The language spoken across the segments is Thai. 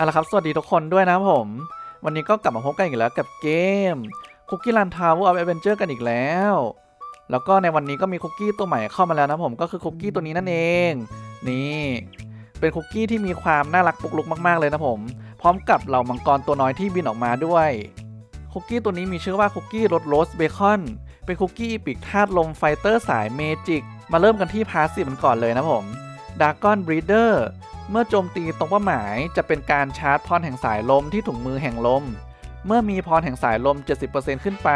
เอาละครับ สวัสดีทุกคนด้วยนะผม วันนี้ก็กลับมาพบกันอีกแล้วกับเกม Cookie Run Tower of Adventure กันอีกแล้ว แล้วก็ในวันนี้ก็มีคุกกี้ตัวใหม่เข้ามาแล้วนะผมก็คือคุกกี้ตัวนี้นั่นเอง นี่ เป็นคุกกี้ที่มีความน่ารักปุกลุกมาก ๆ เลยนะผม พร้อมกับเหล่ามังกรตัวน้อยที่บินออกมาด้วยคุกกี้ตัวนี้มีชื่อว่าคุกกี้รสโรสเบคอนเป็นคุกกี้ปีกธาตุลมไฟเตอร์สายเมจิกมาเริ่มกันที่พาสซีฟมันก่อนเลยนะผมดากอนบรีเดอร์ เมื่อโจมตีตรงเป้าหมายจะเป็นการชาร์จพรแห่งสายลมที่ถุงมือแห่งลม เมื่อมีพรแห่งสายลม 70%ขึ้นไป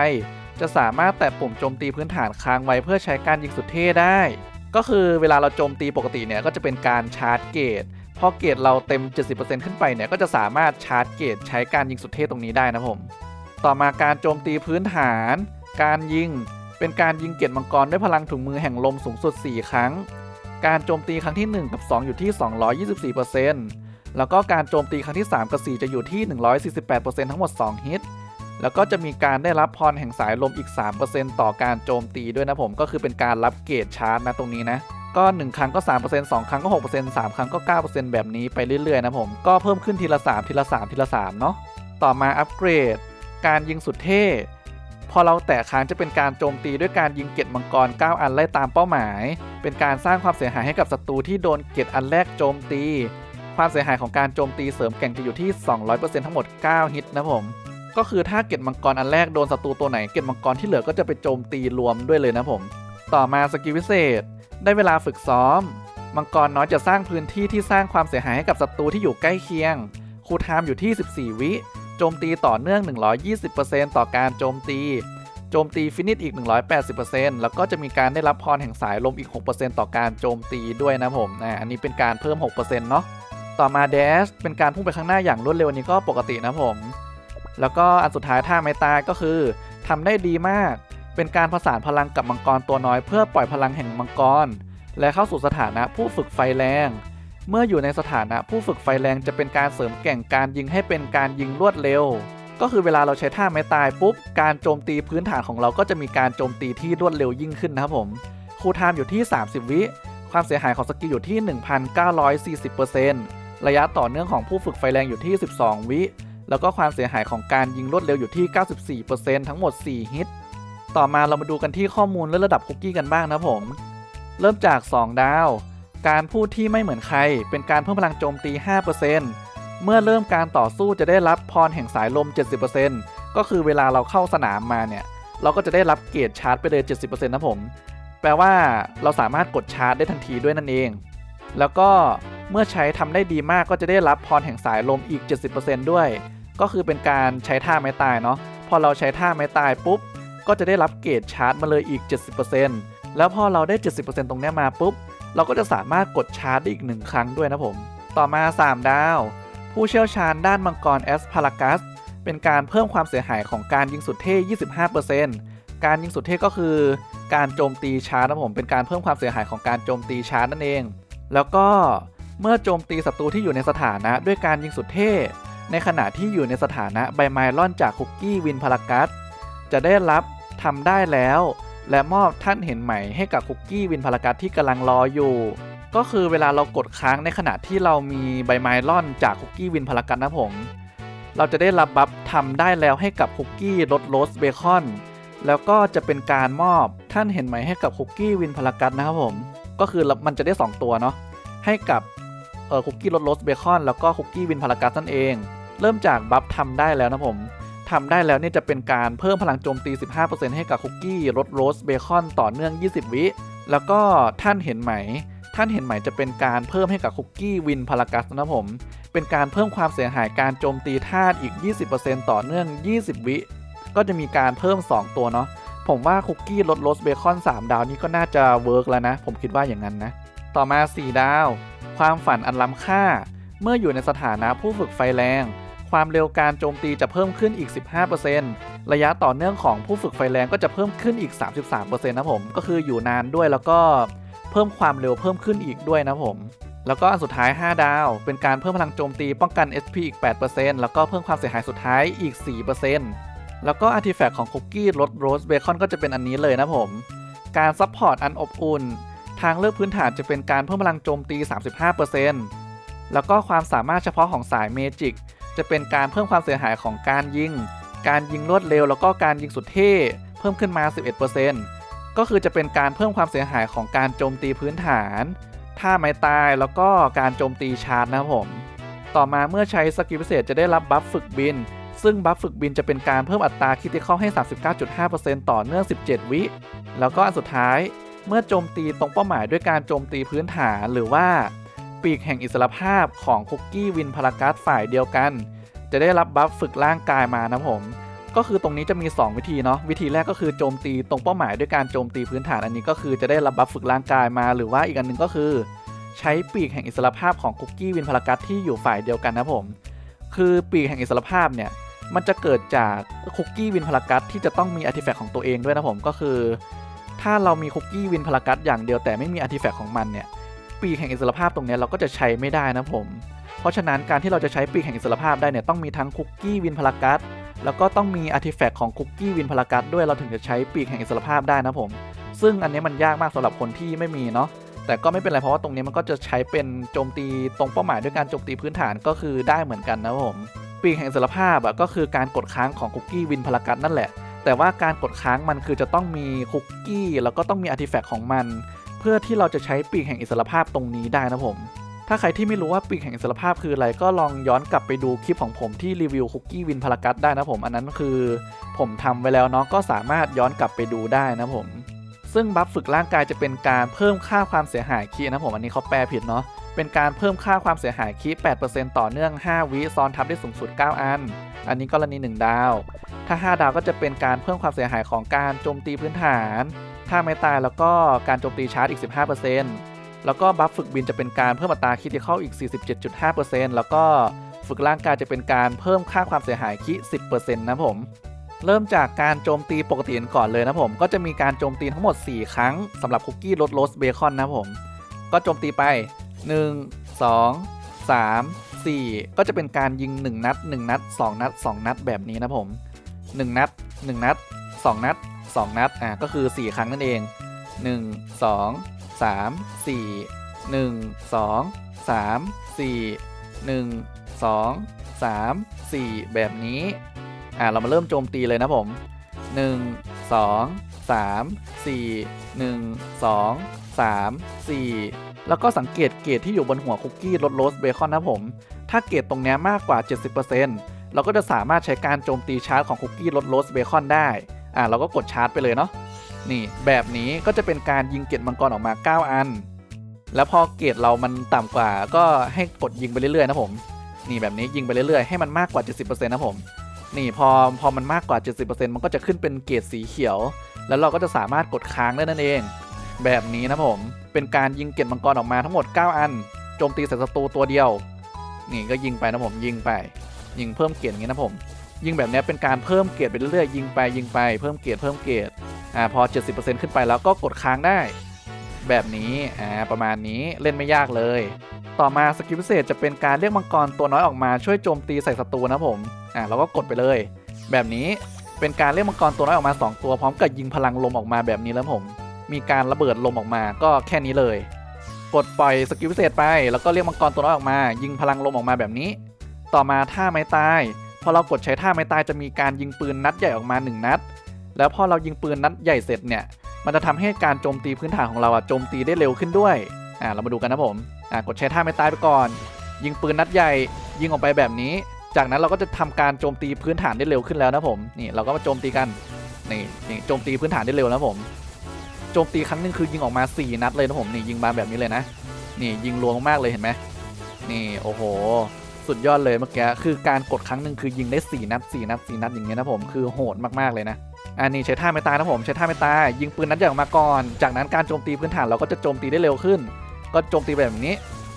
จะสามารถแตะปุ่มโจมตีพื้นฐานค้างไว้เพื่อใช้การยิงสุดเท่ได้ ก็คือเวลาเราโจมตีปกติเนี่ยก็จะเป็นการชาร์จเกตพอเกตเราเต็ม 70%ขึ้นไปเนี่ยก็จะสามารถชาร์จเกตใช้การยิงสุดเท่ตรงนี้ได้นะผม ต่อมาการโจมตีพื้นฐาน การยิง เป็นการยิงเกตมังกรด้วยพลังถุงมือแห่งลมสูงสุด 4 ครั้ง การโจมตีครั้งที่ 1 กับ 2 อยู่ที่ 224%แล้วก็การโจมตีครั้งที่ 3 กับ 4 จะอยู่ที่ 148%ทั้งหมด 2 ฮิต แล้วก็จะมีการได้รับพรแห่งสายลมอีก 3%ต่อการโจมตีด้วยนะผม ก็คือเป็นการรับเกรดชาร์จนะตรงนี้นะ ก็ 1 ครั้งก็ 3% 2 ครั้งก็ 6% 3 ครั้งก็ 9%แบบนี้ไปเรื่อยๆ นะผม ก็เพิ่มขึ้นทีละ 3 ทีละ 3 ทีละ 3 เนาะ ต่อมาอัปเกรด การยิงสุดเท่ พอเราแตะค้างจะเป็นการโจมตีด้วยการยิงเกตมังกร 9 อันไล่ตามเป้าหมาย เป็นการสร้างความเสียหายให้กับศัตรูที่โดนเกตอันแรกโจมตี ความเสียหายของการโจมตีเสริมแก่งจะอยู่ที่ 200%ทั้งหมด 9 ฮิตนะผม ก็คือถ้าเกตมังกรอันแรกโดนศัตรูตัวไหนเกตมังกรที่เหลือก็จะไปโจมตีรวมด้วยเลยนะผม ต่อมาสกิลพิเศษ ได้เวลาฝึกซ้อม มังกรน้อยจะสร้างพื้นที่ที่สร้างความเสียหายให้กับศัตรูที่อยู่ใกล้เคียงคูลไทม์อยู่ที่ 14 วิ โจมตีต่อเนื่อง 120%ต่อการโจมตี โจมตีฟินิชอีก 180%แล้วก็จะมีการได้รับพรแห่งสายลมอีก 6%ต่อการโจมตีด้วยนะผมอ่าอันนี้เป็นการเพิ่ม 6%เนาะต่อมาเดชเป็นการพุ่งไปข้างหน้าอย่างรวดเร็วนี้ก็ปกตินะผม แล้วก็อันสุดท้ายท่าไม้ตายก็คือทำได้ดีมาก เป็นการผสานพลังกับมังกรตัวน้อยเพื่อปล่อยพลังแห่งมังกร และเข้าสู่สถานะผู้ฝึกไฟแรง เมื่ออยู่ในสถานะผู้ฝึกไฟแรงจะเป็นการเสริมแก่งการยิงให้เป็นการยิงรวดเร็ว ก็คือเวลาเราใช้ท่าไม้ตายปุ๊บ การโจมตีพื้นฐานของเราก็จะมีการโจมตีที่รวดเร็วยิ่งขึ้นนะครับผมคูลไทม์อยู่ที่ 30 วิ ความเสียหายของสกิลอยู่ที่ 1,940%ระยะต่อเนื่องของผู้ฝึกไฟแรงอยู่ที่ 12 วิ แล้วก็ความเสียหายของการยิงรวดเร็วอยู่ที่ 94%ทั้งหมด 4 ฮิต ต่อมาเรามาดูกันที่ข้อมูลและระดับคุกกี้กันบ้างนะผม เริ่มจาก 2 ดาว การพูดที่ไม่เหมือนใคร เป็นการเพิ่มพลังโจมตี 5%เมื่อเริ่มการต่อสู้จะได้รับพรแห่งสายลม 70%ก็คือเวลาเราเข้าสนามมาเนี่ย เราก็จะได้รับเกรดชาร์จไปเลย 70%นะผม แปลว่าเราสามารถกดชาร์จได้ทันทีด้วยนั่นเอง แล้วก็เมื่อใช้ทำได้ดีมากก็จะได้รับพรแห่งสายลมอีก 70%ด้วย ก็คือเป็นการใช้ท่าไม้ตายเนาะ พอเราใช้ท่าไม้ตายปุ๊บ ก็จะได้รับเกรดชาร์จมาเลยอีก 70%แล้วพอเราได้ 70%ตรงนี้มาปุ๊บ เราก็จะสามารถกดชาร์จได้อีกหนึ่งครั้งด้วยนะผม ต่อมา 3 ดาว ผู้เชี่ยวชาญด้านมังกรแอสพารากัสเป็นการเพิ่มความเสียหายของการยิงสุดเท่ 25%การยิงสุดเท่ก็คือการโจมตีชาร์จนะผมเป็นการเพิ่มความเสียหายของการโจมตีชาร์จนั่นเอง แล้วก็เมื่อโจมตีศัตรูที่อยู่ในสถานะด้วยการยิงสุดเท่ ในขณะที่อยู่ในสถานะใบไม้ล่อนจากคุกกี้วินพารากัสจะได้รับทำได้แล้ว และมอบท่านเห็นใหม่ให้กับคุกกี้วินพารากัสที่กำลังรออยู่ ก็คือเวลาเรากดค้างในขณะที่เรามีใบไม้ล่อนจากคุกกี้วินพารากัสนะผม เราจะได้รับบัฟทำได้แล้วให้กับคุกกี้รสโรสเบคอนแล้วก็จะเป็นการมอบท่านเห็นไหมให้กับคุกกี้วินพารากัสนะครับผม ก็คือมันจะได้ 2 ตัวเนาะให้กับเออคุกกี้รสโรสเบคอนแล้วก็คุกกี้วินพารากัสนั่นเอง เริ่มจากบัฟทำได้แล้วนะผม ทำได้แล้วเนี่ยจะเป็นการเพิ่มพลังโจมตี 15%ให้กับคุกกี้รสโรสเบคอนต่อเนื่อง 20 วิ แล้วก็ท่านเห็นไหม ท่านเห็นไหมจะเป็นการเพิ่มให้กับคุกกี้วินพารากัสนะผม เป็นการเพิ่มความเสียหายการโจมตีธาตุอีก 20%ต่อเนื่อง 20 วิ ก็จะมีการเพิ่ม 2 ตัวเนาะ ผมว่าคุกกี้รสโรสเบคอน 3 ดาวนี้ก็น่าจะเวิร์กแล้วนะ ผมคิดว่าอย่างนั้นนะ ต่อมา 4 ดาว ความฝันอันล้ำค่า เมื่ออยู่ในสถานะผู้ฝึกไฟแรง ความเร็วการโจมตีจะเพิ่มขึ้นอีก 15%ระยะต่อเนื่องของผู้ฝึกไฟแรงก็จะเพิ่มขึ้นอีก 33%นะผมก็คืออยู่นานด้วยแล้วก็เพิ่มความเร็วเพิ่มขึ้นอีกด้วยนะผม แล้วก็อันสุดท้าย 5 ดาว เป็นการเพิ่มพลังโจมตีป้องกัน SP อีก 8%แล้วก็เพิ่มความเสียหายสุดท้ายอีก 4%แล้วก็อาร์ติแฟกต์ของคุกกี้รสโรสเบคอนก็จะเป็นอันนี้เลยนะผม การซัพพอร์ตอันอบอุ่น ทางเลือกพื้นฐานจะเป็นการเพิ่มพลังโจมตี 35%แล้วก็ความสามารถเฉพาะของสายเมจิก จะเป็นการเพิ่มความเสียหายของการยิง การยิงรวดเร็วแล้วก็การยิงสุดเท่เพิ่มขึ้นมา 11%ก็คือจะเป็นการเพิ่มความเสียหายของการโจมตีพื้นฐานท่าไม้ตายแล้วก็การโจมตีชาร์จนะครับผม ต่อมาเมื่อใช้สกิลพิเศษจะได้รับบัฟฝึกบิน ซึ่งบัฟฝึกบินจะเป็นการเพิ่มอัตราคิติคอลให้ 39.5%ต่อเนื่อง 17 วิ แล้วก็อันสุดท้ายเมื่อโจมตีตรงเป้าหมายด้วยการโจมตีพื้นฐานหรือว่า ปีกแห่งอิสรภาพของคุกกี้วินพารากัสฝ่ายเดียวกัน จะได้รับบัฟฝึกร่างกายมานะผม ก็คือตรงนี้จะมี 2 วิธีเนาะวิธีแรกก็คือโจมตีตรงเป้าหมายด้วยการโจมตีพื้นฐานอันนี้ก็คือจะได้รับบัฟฝึกร่างกายมา หรือว่าอีกอันหนึ่งก็คือ ใช้ปีกแห่งอิสรภาพของคุกกี้วินพารากัสที่อยู่ฝ่ายเดียวกันนะผม คือปีกแห่งอิสรภาพเนี่ยมันจะเกิดจากคุกกี้วินพารากัสที่จะต้องมีอาร์ติแฟกต์ของตัวเองด้วยนะผมก็คือ ถ้าเรามีคุกกี้วินพารากัสอย่างเดียวแต่ไม่มีอาร์ติแฟกต์ของมันเนี่ย ปีกแห่งอิสรภาพตรงนี้เราก็จะใช้ไม่ได้นะผม เพราะฉะนั้นการที่เราจะใช้ปีกแห่งอิสรภาพได้เนี่ยต้องมีทั้งคุกกี้วินพารากัสแล้วก็ต้องมีอาร์ติแฟกต์ของคุกกี้วินพารากัสด้วยเราถึงจะใช้ปีกแห่งอิสรภาพได้นะผม ซึ่งอันนี้มันยากมากสำหรับคนที่ไม่มีเนาะแต่ก็ไม่เป็นไรเพราะว่าตรงนี้มันก็จะใช้เป็นโจมตีตรงเป้าหมายด้วยการโจมตีพื้นฐานก็คือได้เหมือนกันนะผมปีกแห่งอิสรภาพอะก็คือการกดค้างของคุกกี้วินพารากัสนั่นแหละแต่ว่าการกดค้างมันคือจะต้องมีคุกกี้แล้วก็ต้องมีอาร์ติแฟกต์ของมัน พื่อที่เราจะใช้ปีกแห่งอิสรภาพตรงนี้ได้นะผม ถ้าใครที่ไม่รู้ว่าปีกแห่งอิสรภาพคืออะไรก็ลองย้อนกลับไปดูคลิปของผมที่รีวิวคุกกี้วินพารากัสได้นะผม อันนั้นคือ ผมทำไว้แล้วเนาะก็สามารถย้อนกลับไปดูได้นะผม ซึ่งบัฟฝึกร่างกายจะเป็นการเพิ่มค่าความเสียหายคีนะผมอันนี้เขาแปลผิดเนาะเป็นการเพิ่มค่าความเสียหายคี8%ต่อเนื่อง 5 วิซ้อนทับได้สูงสุด 9 อัน อันนี้กรณี 1 ดาว ถ้า 5 ดาวก็จะเป็นการเพิ่มความเสียหายของการโจมตีพื้นฐาน ถ้าไม่ตายแล้วก็การโจมตีชาร์จอีก 15%แล้วก็บัฟฝึกบินจะเป็นการเพิ่มอัตราคิดเข้าอีก 47.5%แล้วก็ฝึกร่างกายจะเป็นการเพิ่มค่าความเสียหายคิ 10%นะผม เริ่มจากการโจมตีปกติก่อนเลยนะผม ก็จะมีการโจมตีทั้งหมด 4 ครั้งสำหรับคุกกี้รสโรสเบคอนนะผม ก็โจมตีไป 1 2 3 4 ก็จะเป็นการยิง 1 นัด 1 นัด 2 นัด 2 นัดแบบนี้นะผม 1 นัด 1 นัด 2 นัด 2 นัด อะ ก็คือ 4 ครั้งนั่นเอง 1 2 3 4 1 2 3 4 1 2 3 4 แบบนี้ อะ เรามาเริ่มโจมตีเลยนะผม 1 2 3 4 1 2 3 4 แล้วก็สังเกตเกรดที่อยู่บนหัวคุกกี้รสโรสเบคอนนะผม ถ้าเกรดตรงเนี้ยมากกว่า 70%เราก็จะสามารถใช้การโจมตีชาร์จของคุกกี้รสโรสเบคอนได้ อะเราก็กดชาร์จไปเลยเนาะนี่แบบนี้ก็จะเป็นการยิงเกรดมังกรออกมา 9 อัน แล้วพอเกรดเรามันต่ำกว่า ก็ให้กดยิงไปเรื่อยๆนะผม นี่แบบนี้ยิงไปเรื่อยๆให้มันมากกว่า 70%นะผม นี่พอพอมันมากกว่า 70%มันก็จะขึ้นเป็นเกรดสีเขียว แล้วเราก็จะสามารถกดค้างได้นั่นเอง แบบนี้นะผมเป็นการยิงเกรดมังกรออกมาทั้งหมด 9 อันโจมตีใส่ศัตรูตัวเดียว นี่ก็ยิงไปนะผมยิงไป ยิงเพิ่มเกรดอย่างนี้นะผม ยิงแบบนี้เป็นการเพิ่มเกรดไปเรื่อยๆยิงไปยิงไปเพิ่มเกรดเพิ่มเกรดอ่าพอ 70%ขึ้นไปแล้วก็กดค้างได้ แบบนี้อ่าประมาณนี้เล่นไม่ยากเลย ต่อมาสกิลพิเศษจะเป็นการเรียกมังกรตัวน้อยออกมาช่วยโจมตีใส่ศัตรูนะผมอ่าเราก็กดไปเลย แบบนี้เป็นการเรียกมังกรตัวน้อยออกมา 2 ตัวพร้อมกับยิงพลังลมออกมาแบบนี้แล้วผม มีการระเบิดลมออกมาก็แค่นี้เลย กดปล่อยสกิลพิเศษไป แล้วก็เรียกมังกรตัวน้อยออกมา ยิงพลังลมออกมาแบบนี้ ต่อมาท่าไม้ตาย พอเรากดใช้ท่าไม้ตายจะมีการยิงปืนนัดใหญ่ออกมา 1 นัด แล้วพอเรายิงปืนนัดใหญ่เสร็จเนี่ย มันจะทำให้การโจมตีพื้นฐานของเราอะโจมตีได้เร็วขึ้นด้วย อ่าเรามาดูกันนะผมอ่ากดใช้ท่าไม้ตายไปก่อน ยิงปืนนัดใหญ่ ยิงออกไปแบบนี้ จากนั้นเราก็จะทำการโจมตีพื้นฐานได้เร็วขึ้นแล้วนะผมนี่เราก็มาโจมตีกันนี่นี่โจมตีพื้นฐานได้เร็วนะผมโจมตีครั้งหนึงคือยิงออกมา 4 นัดเลยนะผมนี่ยิงมาแบบนี้เลยนะ นี่ยิงรวงมากเลยเห็นไหมนี่โอ้โห สุดยอดเลยเมื่อกี้คือการกดครั้งหนึ่งคือยิงได้ 4 นัด 4 นัด 4 นัดอย่างเงี้ยนะผมคือโหดมากๆเลยนะอันนี้ใช้ท่าไม่ตายนะผมใช้ท่าไม่ตายยิงปืนนัดใหญ่ออกมาก่อน จากนั้นการโจมตีพื้นฐานเราก็จะโจมตีได้เร็วขึ้น ก็โจมตีแบบนี้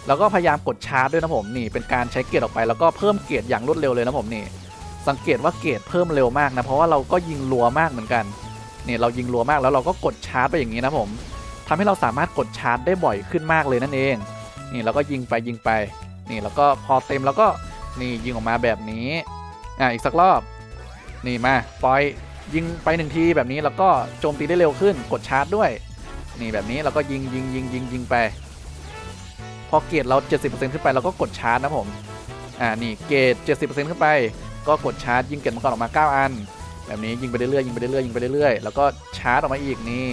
แล้วก็พยายามกดชาร์จด้วยนะผมนี่เป็นการใช้เกียร์ออกไป แล้วก็เพิ่มเกียร์อย่างรวดเร็วเลยนะผมนี่ สังเกตว่าเกียร์เพิ่มเร็วมากนะเพราะว่าเราก็ยิงรัวมากเหมือนกันนี่เรายิงรัวมากแล้วเราก็กดชาร์จไปอย่างนี้นะผมทำให้เราสามารถกดชาร์จได้บ่อยขึ้นมากเลยนั่นเอง นี่เราก็ยิงไปยิงไป นี่แล้วก็พอเต็มแล้วก็นี่ยิงออกมาแบบนี้อะอีกสักรอบ นี่มาปล่อยยิงไปหนึ่งทีแบบนี้แล้วก็โจมตีได้เร็วขึ้นกดชาร์จด้วย นี่แบบนี้เราก็ยิงยิงยิงยิงยิงไป พอเกรดเรา 70%ขึ้นไปเราก็กดชาร์จนะผมอ่านี่เกรด70%ขึ้นไป ก็กดชาร์จยิงเกรดมังกรออกมา 9 อัน แบบนี้ยิงไปเรื่อยๆยิงไปเรื่อยๆยิงไปเรื่อยๆแล้วก็ชาร์จออกมาอีกนี่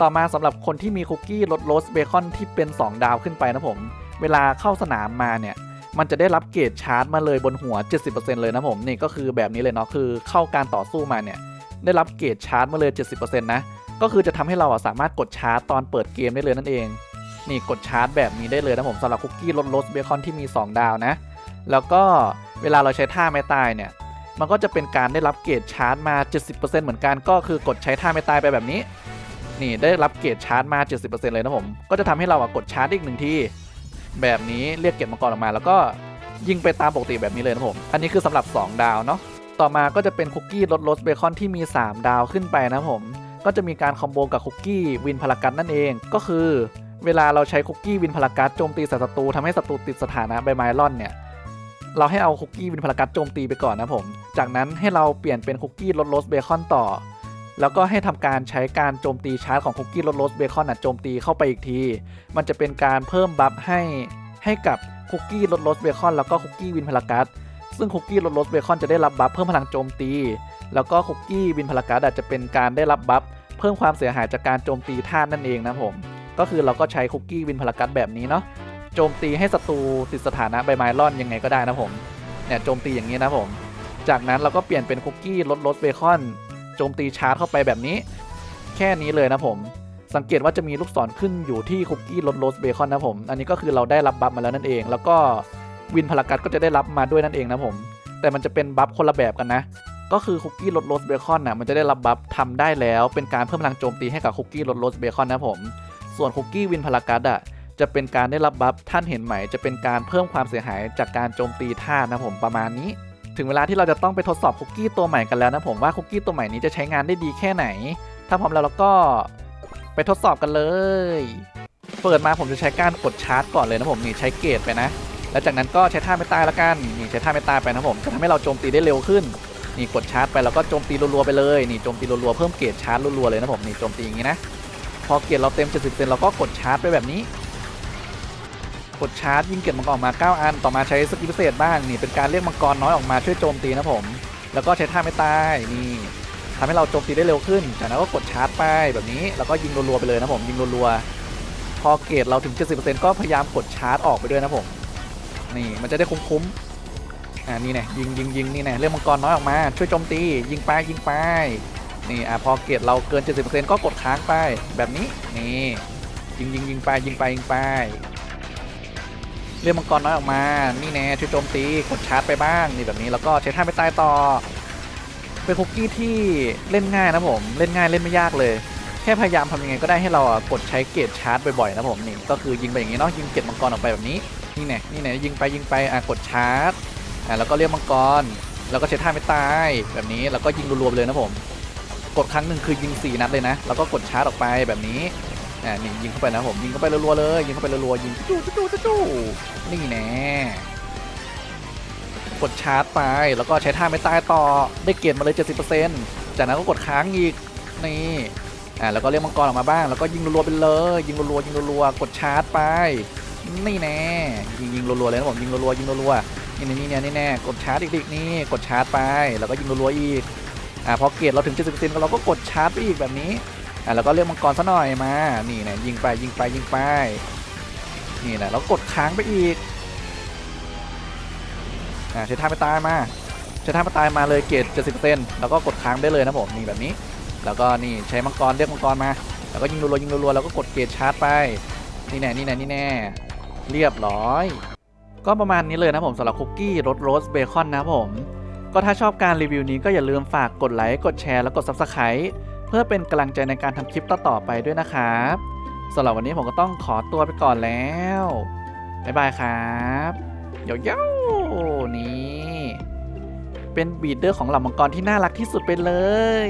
ต่อมาสำหรับคนที่มีคุกกี้รสโรสเบคอนที่เป็น 2 ดาวขึ้นไปนะผม เวลาเข้าสนามมาเนี่ยมันจะได้รับเกรดชาร์จมาเลยบนหัว 70%เลยนะผมนี่ก็คือแบบนี้เลยเนาะคือเข้าการต่อสู้มาเนี่ยได้รับเกรดชาร์จมาเลย 70%นะก็คือจะทำให้เราอะสามารถกดชาร์จตอนเปิดเกมได้เลยนั่นเอง นี่กดชาร์จแบบนี้ได้เลยนะผมสำหรับคุกกี้รสโรสเบคอนที่มี 2 ดาวนะ แล้วก็เวลาเราใช้ท่าไม่ตายเนี่ยมันก็จะเป็นการได้รับเกรดชาร์จมา 70%เหมือนกันก็คือกดใช้ท่าไม่ตายไปแบบนี้ นี่ได้รับเกรดชาร์จมา 70%เลยนะผมก็จะทำให้เราอะกดชาร์จอีกหนึ่งที แบบนี้เรียกเก็บมังกรออกมา แล้วก็ยิงไปตามปกติแบบนี้เลยนะผม อันนี้คือสำหรับ 2 ดาวเนาะต่อมาก็จะเป็นคุกกี้รสรสเบคอนที่มี 3 ดาวขึ้นไปนะผม ก็จะมีการคอมโบกับคุกกี้วินพลากัสนั่นเองก็คือ เวลาเราใช้คุกกี้วินพลากัสโจมตีศัตรูทำให้ศัตรูติดสถานะใบไม้ร่อนเนี่ยเราให้เอาคุกกี้วินพลากัสโจมตีไปก่อนนะผม จากนั้นให้เราเปลี่ยนเป็นคุกกี้รสรสเบคอนต่อ แล้วก็ให้ทำการใช้การโจมตีชาร์จของคุกกี้รสโรสเบคอนนะโจมตีเข้าไปอีกที มันจะเป็นการเพิ่มบัฟให้ให้กับคุกกี้รสโรสเบคอนแล้วก็คุกกี้วินพลากัสซึ่งคุกกี้รสโรสเบคอนจะได้รับบัฟเพิ่มพลังโจมตี แล้วก็คุกกี้วินพลากัสอาจจะเป็นการได้รับบัฟเพิ่มความเสียหายจากการโจมตีท่านนั่นเองนะผม ก็คือเราก็ใช้คุกกี้วินพลากัสแบบนี้เนาะโจมตีให้ศัตรูติดสถานะใบไม้ร่อนยังไงก็ได้นะผมเนี่ยโจมตีอย่างนี้นะผม จากนั้นเราก็เปลี่ยนเป็นคุกกี้รสโรสเบคอน โจมตีชาร์จเข้าไปแบบนี้ แค่นี้เลยนะผม สังเกตว่าจะมีลูกศรขึ้นอยู่ที่คุกกี้รสโรสเบคอนนะผม อันนี้ก็คือเราได้รับบัฟมาแล้วนั่นเอง แล้วก็วินพลากัสก็จะได้รับมาด้วยนั่นเองนะผม แต่มันจะเป็นบัฟคนละแบบกันนะ ก็คือคุกกี้รสโรสเบคอนน่ะมันจะได้รับบัฟทำได้แล้ว เป็นการเพิ่มพลังโจมตีให้กับคุกกี้รสโรสเบคอนนะผม ส่วนคุกกี้วินพลากัสอะจะเป็นการได้รับบัฟท่านเห็นไหม จะเป็นการเพิ่มความเสียหายจากการโจมตีท่านนะผมประมาณนี้ ถึงเวลาที่เราจะต้องไปทดสอบคุกกี้ตัวใหม่กันแล้วนะผมว่าคุกกี้ตัวใหม่นี้จะใช้งานได้ดีแค่ไหน ถ้าพร้อมแล้วเราก็ไปทดสอบกันเลย เปิดมาผมจะใช้การกดชาร์จก่อนเลยนะผมนี่ใช้เกรดไปนะ แล้วจากนั้นก็ใช้ท่าไม่ตายละกันนี่ใช้ท่าไม่ตายไปนะผมจะทำให้เราโจมตีได้เร็วขึ้นนี่กดชาร์จไปแล้วก็โจมตีรัวๆไปเลยนี่โจมตีรัวๆเพิ่มเกรดชาร์จรัวๆเลยนะผมนี่โจมตีอย่างนี้นะพอเกรดเราเต็ม70%เราก็กดชาร์จไปแบบนี้ กดชาร์จยิงเกรดมังกรออกมา 9 อัน ต่อมาใช้สกิลพิเศษบ้างนี่เป็นการเรียกมังกรน้อยออกมาช่วยโจมตีนะผม แล้วก็ใช้ท่าไม่ตายนี่ทำให้เราโจมตีได้เร็วขึ้น จากนั้นก็กดชาร์จไปแบบนี้ แล้วก็ยิงรัวๆไปเลยนะผมยิงรัวๆพอเกรดเราถึง 70%ก็พยายามกดชาร์จออกไปด้วยนะผม นี่มันจะได้คุ้มๆอ่านี่แน่ยิงยิงยิงนี่แน่เรื่องมังกรน้อยออกมา ช่วยโจมตี ยิงไปยิงไปนี่อ่าพอเกรดเราเกิน 70%ก็กดค้างไปแบบนี้นี่ยิงยิงยิงไปยิงไปยิงไป เรื่อมังกรน้อยออกมา นี่แน่ช่วยโจมตีกดชาร์จไปบ้างนี่แบบนี้แล้วก็ใช้ท่าไปตายต่อ เป็นคุกกี้ที่เล่นง่ายนะผมเล่นง่ายเล่นไม่ยากเลย แค่พยายามทำยังไงก็ได้ให้เราอะกดใช้เกรดชาร์จบ่อยๆนะผมนี่ก็คือยิงไปอย่างนี้เนาะยิงเกรดมังกรออกไปแบบนี้นี่แน่นี่แน่ยิงไปยิงไปอะกดชาร์จอะแล้วก็เรียกมังกร แล้วก็ใช้ท่าไม่ตายแบบนี้แล้วก็ยิงรัวๆเลยนะผมกดครั้งหนึ่งคือยิง 4 นัดเลยนะ แล้วก็กดชาร์จออกไปแบบนี้ อ่านี่ยิงเข้าไปนะผมยิงเข้าไปรัวๆเลย ยิงเข้าไปรัวๆยิงจู่จู่จู่จู่นี่แน่กดชาร์จไปแล้วก็ใช้ท่าไม่ตายต่อได้เกรดมาเลย 70%จากนั้นก็กดค้างอีกนี่อ่าแล้วก็เรียกมังกรออกมาบ้างแล้วก็ยิงรัวๆไปเลย ยิงรัวๆยิงรัวๆกดชาร์จไป นี่แน่ยิงยิงรัวๆเลยนะผมยิงรัวๆยิงรัวๆนี่นี่นี่นี่แน่กดชาร์จอีกๆนี่กดชาร์จไป แล้วก็ยิงรัวๆอีกอ่าพอเกรดเราถึง 70%ก็เราก็กดชาร์จไปอีกแบบนี้ อ่าแล้วก็เรียกมังกรซะหน่อยมา นี่นะยิงไปยิงไปยิงไป นี่นะแล้วกดค้างไปอีก อ่าใช้ท่าไปตายมาใช้ท่าไปตายมาเลยเกรด70%แล้วก็กดค้างได้เลยนะผมนี่แบบนี้ แล้วก็นี่ใช้มังกรเรียกมังกรมา แล้วก็ยิงรัวๆยิงรัวๆแล้วก็กดเกรดชาร์จไป นี่แน่นี่แน่นี่แน่เรียบร้อย ก็ประมาณนี้เลยนะผมสำหรับคุกกี้รสโรสเบคอนนะผม ก็ถ้าชอบการรีวิวนี้ก็อย่าลืมฝากกดไลค์กดแชร์แล้วกด Subscribe เพื่อเป็นกำลังใจในการทำคลิปต่อๆไปด้วยนะครับสำหรับวันนี้ผมก็ต้องขอตัวไปก่อนแล้ว บ๊ายบายครับเย้าๆนี่ เป็นบีดเดอร์ของเหล่ามังกรที่น่ารักที่สุดไปเลย